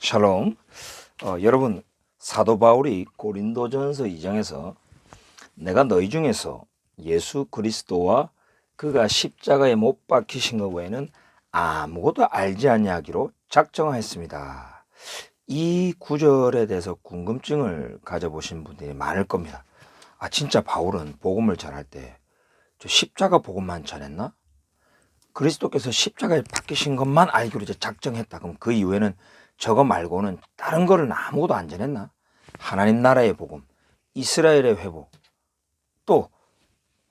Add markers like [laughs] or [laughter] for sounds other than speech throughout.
샬롬. 어, 여러분 사도 바울이 고린도전서 2장에서 내가 너희 중에서 예수 그리스도와 그가 십자가에 못 박히신 것 외에는 아무것도 알지 아니하기로 작정하였습니다. 이 구절에 대해서 궁금증을 가져보신 분들이 많을 겁니다. 아 진짜 바울은 복음을 전할 때 저 십자가 복음만 전했나? 그리스도께서 십자가에 박히신 것만 알기로 이제 작정했다. 그럼 그 이후에는 저거 말고는 다른 거를 아무것도 안 전했나? 하나님 나라의 복음, 이스라엘의 회복, 또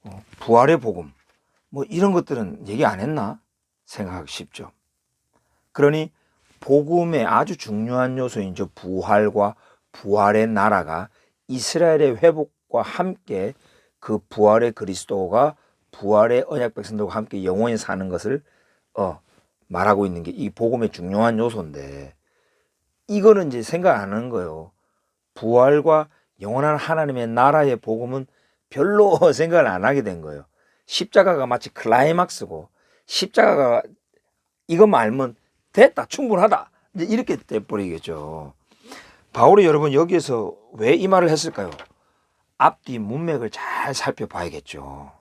어, 부활의 복음, 뭐 이런 것들은 얘기 안 했나? 생각하기 쉽죠. 그러니 복음의 아주 중요한 요소인 저 부활과 부활의 나라가 이스라엘의 회복과 함께 그 부활의 그리스도가 부활의 언약 백성들과 함께 영원히 사는 것을 어 말하고 있는 게 이 복음의 중요한 요소인데 이거는 이제 생각 안 하는 거예요. 부활과 영원한 하나님의 나라의 복음은 별로 [laughs] 생각을 안 하게 된 거예요. 십자가가 마치 클라이막스고 십자가가 이것만 알면 됐다 충분하다 이렇게 돼버리겠죠. 바울이 여러분 여기에서 왜 이 말을 했을까요? 앞뒤 문맥을 잘 살펴봐야겠죠.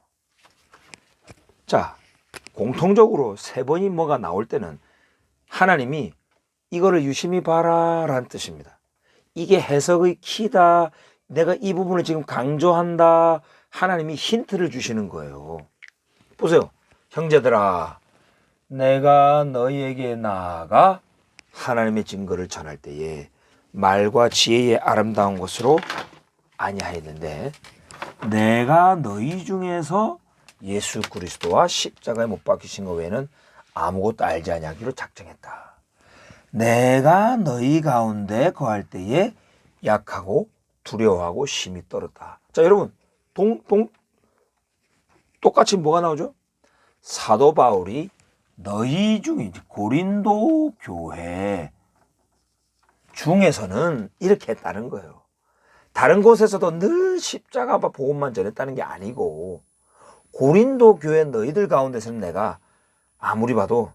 자, 공통적으로 세 번이 뭐가 나올 때는 하나님이 이거를 유심히 봐라 라는 뜻입니다. 이게 해석의 키다. 내가 이 부분을 지금 강조한다. 하나님이 힌트를 주시는 거예요. 보세요. 형제들아, 내가 너희에게 나아가 하나님의 증거를 전할 때에 말과 지혜의 아름다운 것으로 아니하였는데 내가 너희 중에서 예수 그리스도와 십자가에 못 박히신 것 외에는 아무것도 알지 아니하기로 작정했다. 내가 너희 가운데 거할 때에 약하고 두려워하고 심히 떨었다. 자, 여러분, 동, 동, 똑같이 뭐가 나오죠? 사도 바울이 너희 중에 고린도 교회 중에서는 이렇게 했다는 거예요. 다른 곳에서도 늘 십자가 복음만 전했다는 게 아니고 고린도 교회 너희들 가운데서는 내가 아무리 봐도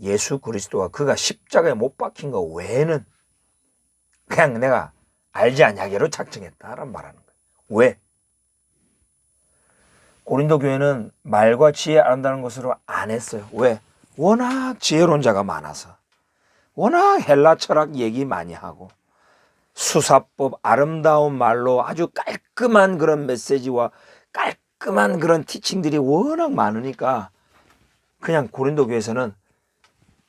예수 그리스도와 그가 십자가에 못 박힌 거 외에는 그냥 내가 알지 않냐기로 작정했다라는 말하는 거예요. 왜? 고린도 교회는 말과 지혜 아름다운 것으로 안 했어요. 왜? 워낙 지혜론자가 많아서. 워낙 헬라 철학 얘기 많이 하고 수사법 아름다운 말로 아주 깔끔한 그런 메시지와 깔끔한 그런 티칭들이 워낙 많으니까 그냥 고린도 교회에서는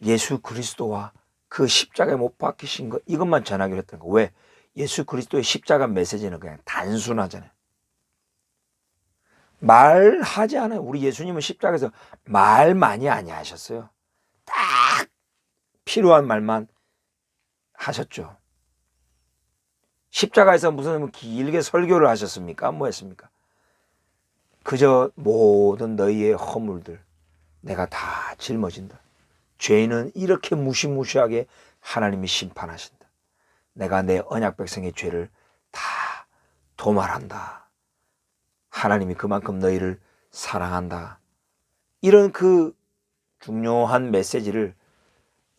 예수 그리스도와 그 십자가에 못 박히신 것 이것만 전하기로 했던 거. 왜? 예수 그리스도의 십자가 메시지는 그냥 단순하잖아요. 말하지 않아요. 우리 예수님은 십자가에서 말 많이 아니 하셨어요. 딱 필요한 말만 하셨죠. 십자가에서 무슨 길게 설교를 하셨습니까? 뭐 했습니까? 그저 모든 너희의 허물들 내가 다 짊어진다. 죄는 이렇게 무시무시하게 하나님이 심판하신다. 내가 내 언약 백성의 죄를 다 도말한다. 하나님이 그만큼 너희를 사랑한다. 이런 그 중요한 메시지를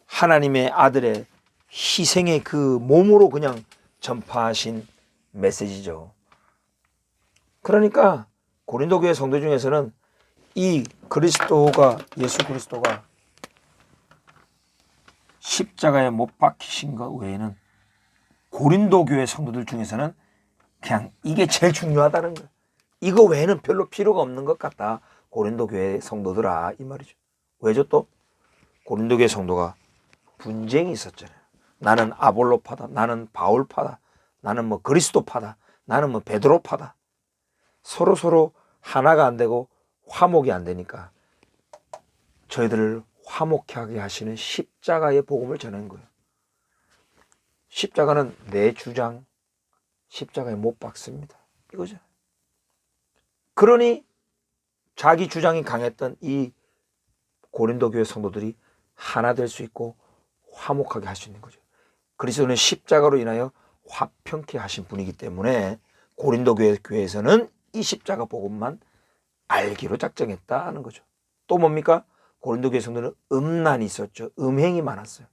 하나님의 아들의 희생의 그 몸으로 그냥 전파하신 메시지죠. 그러니까 고린도 교회 성도 중에서는 이 그리스도가 예수 그리스도가 십자가에 못 박히신 것 외에는 고린도 교회 성도들 중에서는 그냥 이게 제일 중요하다는 거예요. 이거 외에는 별로 필요가 없는 것 같다. 고린도 교회 성도들아 이 말이죠. 왜죠 또? 고린도 교회 성도가 분쟁이 있었잖아요. 나는 아볼로파다. 나는 바울파다. 나는 뭐 그리스도파다. 나는 뭐 베드로파다. 서로 서로 하나가 안 되고 화목이 안 되니까 저희들을 화목하게 하시는 십자가의 복음을 전한 거예요. 십자가는 내 주장, 십자가에 못 박습니다. 이거죠. 그러니 자기 주장이 강했던 이 고린도 교회 성도들이 하나 될 수 있고 화목하게 할 수 있는 거죠. 그리스도는 십자가로 인하여 화평케 하신 분이기 때문에 고린도 교회 교회에서는 이 십자가 복음만 알기로 작정했다는 거죠. 또 뭡니까? 고린도 교회 성도는 음란이 있었죠. 음행이 많았어요.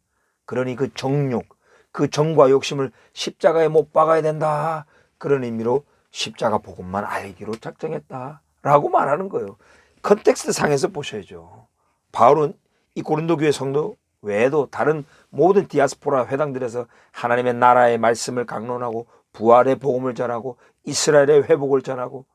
그러니 그 정욕, 그 정과 욕심을 십자가에 못 박아야 된다. 그런 의미로 십자가 복음만 알기로 작정했다 라고 말하는 거예요. 컨텍스트 상에서 보셔야죠. 바울은 이 고린도 교회 성도 외에도 다른 모든 디아스포라 회당들에서 하나님의 나라의 말씀을 강론하고 부활의 복음을 전하고 이스라엘의 회복을 전하고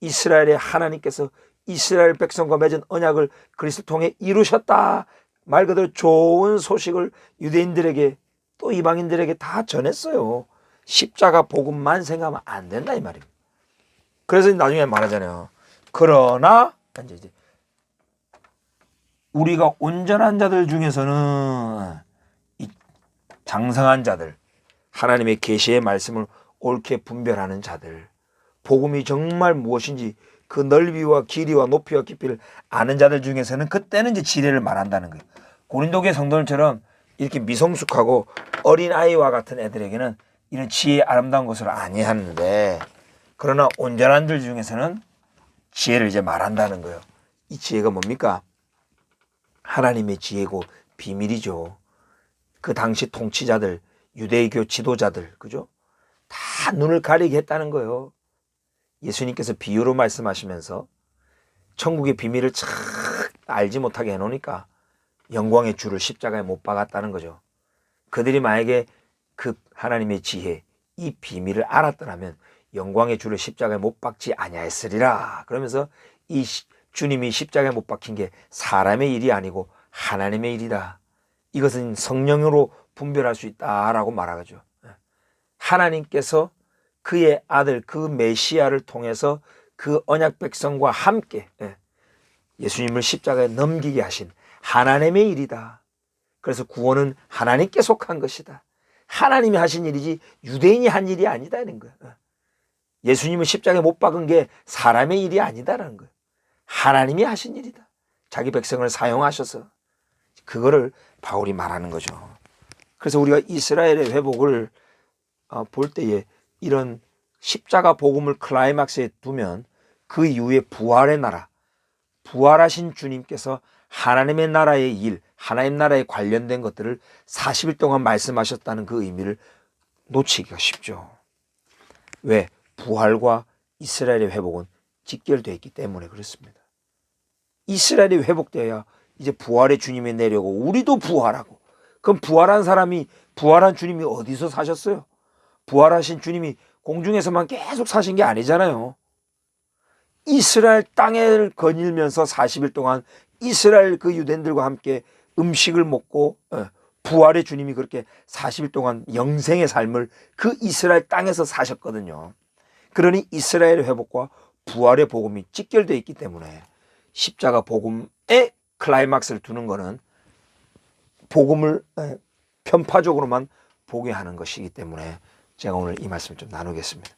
이스라엘의 하나님께서 이스라엘 백성과 맺은 언약을 그리스도 통해 이루셨다. 말 그대로 좋은 소식을 유대인들에게 또 이방인들에게 다 전했어요. 십자가 복음만 생각하면 안 된다 이 말입니다. 그래서 나중에 말하잖아요. 그러나 이제 이제 우리가 온전한 자들 중에서는 이 장성한 자들, 하나님의 계시의 말씀을 옳게 분별하는 자들, 복음이 정말 무엇인지 그 넓이와 길이와 높이와 깊이를 아는 자들 중에서는 그때는 이제 지혜를 말한다는 거예요. 고린도계 성도들처럼 이렇게 미성숙하고 어린 아이와 같은 애들에게는 이런 지혜의 아름다운 것을 아니하는데 그러나 온전한 들 중에서는 지혜를 이제 말한다는 거예요. 이 지혜가 뭡니까? 하나님의 지혜고 비밀이죠. 그 당시 통치자들, 유대교 지도자들, 그죠? 다 눈을 가리게 했다는 거예요. 예수님께서 비유로 말씀하시면서 천국의 비밀을 참 알지 못하게 해놓으니까 영광의 주를 십자가에 못 박았다는 거죠. 그들이 만약에 그 하나님의 지혜, 이 비밀을 알았더라면 영광의 주를 십자가에 못 박지 아니하였으리라. 그러면서 이 시- 주님이 십자가에 못 박힌 게 사람의 일이 아니고 하나님의 일이다. 이것은 성령으로 분별할 수 있다라고 말하죠. 예. 하나님께서 그의 아들 그 메시아를 통해서 그 언약 백성과 함께 예, 예수님을 십자가에 넘기게 하신 하나님의 일이다. 그래서 구원은 하나님께 속한 것이다. 하나님이 하신 일이지 유대인이 한 일이 아니다는 거야. 예. 예수님을 십자가에 못 박은 게 사람의 일이 아니다라는 거예요. 하나님이 하신 일이다. 자기 백성을 사용하셔서 그거를 바울이 말하는 거죠. 그래서 우리가 이스라엘의 회복을 어, 볼 때에 이런 십자가 복음을 클라이막스에 두면 그 이후에 부활의 나라, 부활하신 주님께서 하나님의 나라의 일, 하나님 나라에 관련된 것들을 40일 동안 말씀하셨다는 그 의미를 놓치기가 쉽죠. 왜? 부활과 이스라엘의 회복은 직결되어 있기 때문에 그렇습니다. 이스라엘이 회복되어야 이제 부활의 주님이 내려고 우리도 부활하고 그럼 부활한 사람이 부활한 주님이 어디서 사셨어요? 부활하신 주님이 공중에서만 계속 사신 게 아니잖아요. 이스라엘 땅을 거닐면서 40일 동안 이스라엘 그 유대인들과 함께 음식을 먹고 예, 부활의 주님이 그렇게 40일 동안 영생의 삶을 그 이스라엘 땅에서 사셨거든요. 그러니 이스라엘의 회복과 부활의 복음이 직결되어 있기 때문에 십자가 복음의 클라이막스를 두는 것은 복음을 예, 편파적으로만 보게 하는 것이기 때문에 제가 오늘 이 말씀을 좀 나누겠습니다.